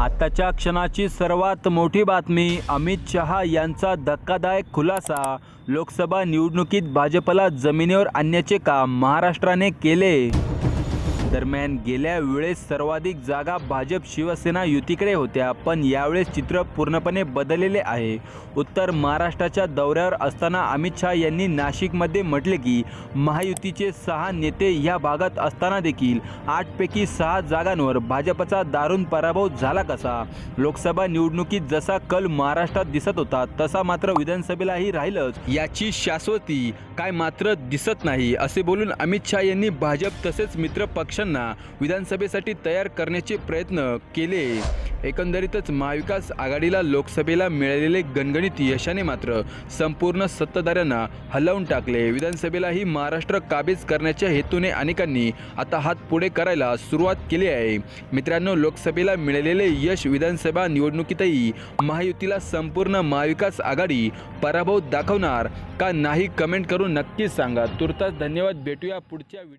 आत्ताच्या क्षणाची सर्वात मोठी बातमी अमित शहा यांचा धक्कादायक खुलासा. लोकसभा निवडणुकीत भाजपला जमिनीवर आणण्याचे काम महाराष्ट्राने केले. दरम्यान गेल्या वेळेस सर्वाधिक जागा भाजप शिवसेना युतीकडे होत्या पण यावेळेस चित्र पूर्णपणे बदललेले आहे. उत्तर महाराष्ट्राच्या दौऱ्यावर असताना अमित शहा यांनी नाशिकमध्ये म्हटले की महायुतीचे सहा नेते या भागात असताना देखील आठपैकी सहा जागांवर भाजपचा दारुण पराभव झाला कसा? लोकसभा निवडणुकीत जसा कल महाराष्ट्रात दिसत होता तसा मात्र विधानसभेलाही राहिलंच. याची शाश्वती काय मात्र दिसत नाही असे बोलून अमित शहा यांनी भाजप तसेच मित्र पक्षांना विधानसभेसाठी तयार करण्याचे प्रयत्न केले. एकंदरीतच महाविकास आघाडीला लोकसभेला मिळालेले गणगणित यशाने मात्र संपूर्ण सत्ताधाऱ्यांना हलवून टाकले. विधानसभेलाही महाराष्ट्र काबीज करण्याच्या हेतूने अनेकांनी आता हात पुढे करायला सुरुवात केली आहे. मित्रांनो लोकसभेला मिळालेले यश विधानसभा निवडणुकीतही महायुतीला संपूर्ण महाविकास आघाडी पराभव दाखवणार का नाही कमेंट करून नक्कीच सांगा. तुर्तास धन्यवाद. भेटूया पुढच्या व्हिडिओ